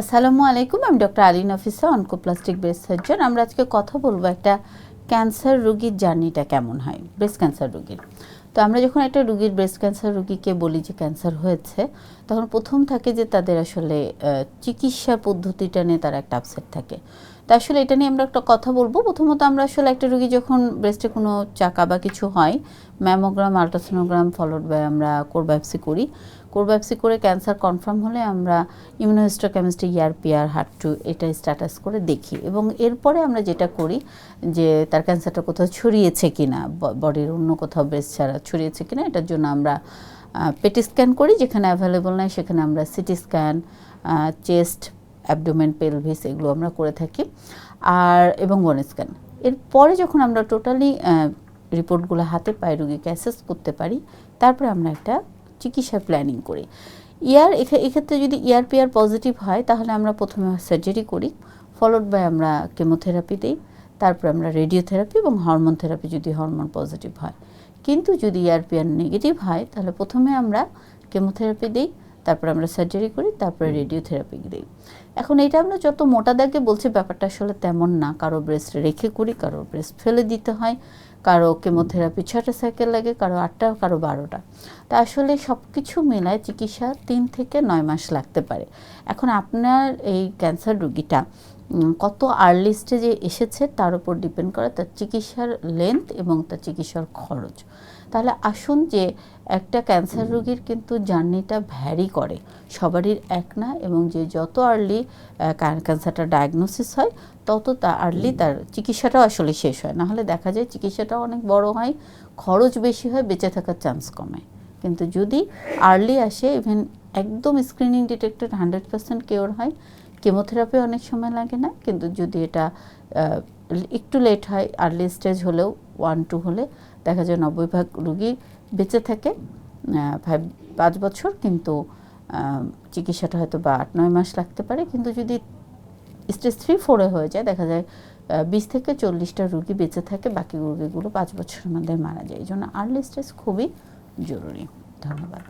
আসসালামু আলাইকুম, আমি ডক্টর আলিন অফিসা অনকোপ্লাস্টিক ব্রেস্ট সার্জন। আমরা আজকে কথা বলব একটা ক্যান্সার রুগীর জার্নিটা কেমন হয়, ব্রেস্ট ক্যান্সার রুগীর। তো আমরা যখন একটা রুগীর ব্রেস্ট ক্যান্সার রুগীকে বলি যে ক্যান্সার হয়েছে, তখন প্রথম থাকে যে তাদের আসলে চিকিৎসা পদ্ধতিটা নিয়ে তারা একটা আপসেট থাকে। তা আসলে এটা নিয়ে আমরা একটা কথা বলব। প্রথমত আমরা আসলে একটা রুগী যখন ব্রেস্টে কোনো চাকা বা কিছু হয় ম্যামোগ্রাম আলট্রাসোনোগ্রাম ফলোড বাই আমরা কোর কোরবায়োপসি করি কোরবায়োপসি করে ক্যান্সার কনফার্ম হলে আমরা ইমিউনোহিস্টোকেমিস্ট্রি ইয়ারপিআর হার্ট টু এটা স্ট্যাটাস করে দেখি। এবং এরপরে আমরা যেটা করি যে তার ক্যান্সারটা কোথাও ছড়িয়েছে কিনা বডির অন্য কোথাও ব্রেস্ট ছাড়া ছড়িয়েছে কি না এটার জন্য আমরা পেটি স্ক্যান করি, যেখানে অ্যাভেলেবল নয় সেখানে আমরা CT scan chest, abdomen pelvis এগুলো আমরা করে থাকি। আর, এবং বন স্ক্যান। এরপরে যখন আমরা টোটালি রিপোর্টগুলো হাতে পাই রুগীকে অ্যাসেস করতে পারি, তারপরে আমরা একটা চিকিৎসার প্ল্যানিং করি। ইয়ার এক্ষেত্রে যদি ইয়ার পিয়ার পজিটিভ হয়, তাহলে আমরা প্রথমে সার্জারি করি ফলোড বাই আমরা কেমোথেরাপি দিই, তারপর আমরা রেডিওথেরাপি এবং হরমোন থেরাপি যদি হরমোন পজিটিভ হয়। কিন্তু যদি ইয়ার পিয়ার নেগেটিভ হয়, তাহলে প্রথমে আমরা কেমোথেরাপি দিই তারপর আমরা সার্জারি করি তারপরে রেডিওথেরাপি দিই। এখন এটা আমরা যত মোটা দাগে বলছি ব্যাপারটা আসলে তেমন না। কারও ব্রেস্ট রেখে করি কারও ব্রেস্ট ফেলে দিতে হয় কারও কেমোথেরাপি ছটা সাইকেল লাগে কারও আটটা কারও বারোটা। তা আসলে সব কিছু মেলায় চিকিৎসা তিন থেকে নয় মাস লাগতে পারে। এখন আপনার এই ক্যান্সার রুগীটা কত আর্লি স্টেজে এসেছে তার উপর ডিপেন্ড করে তার চিকিৎসার লেন্থ এবং তার চিকিৎসার খরচ। তাহলে আসুন যে একটা ক্যান্সার রোগীর কিন্তু জার্নিটা ভ্যারি করে। সবারই এক না এবং যে যত আর্লি ক্যান্সারটা ডায়াগনোসিস হয় তত তা আর্লি তার চিকিৎসাটাও আসলে শেষ হয়। নাহলে দেখা যায় চিকিৎসাটাও অনেক বড় হয় খরচ বেশি হয় বেঁচে থাকার চান্স কমে। কিন্তু যদি আর্লি আসে ইভেন একদম screening detected hundred percent cure হয় কেমোথেরাপি অনেক সময় লাগে না, কিন্তু যদি এটা একটু লেট হয় আর্লি স্টেজ হলেও ওয়ান টু হলে দেখা যায় নব্বই ভাগ রুগী বেঁচে থাকে ফাইভ পাঁচ বছর, কিন্তু চিকিৎসাটা হয়তো বা আট, নয় মাস লাগতে পারে, কিন্তু যদি স্টেজ থ্রি ফোরে হয়ে যায়, দেখা যায় বিশ থেকে চল্লিশটা রুগী বেঁচে থাকে, বাকি রুগীগুলো পাঁচ বছরের মধ্যে মারা যায়। এই জন্য আর্লি স্টেজ খুবই জরুরি। ধন্যবাদ।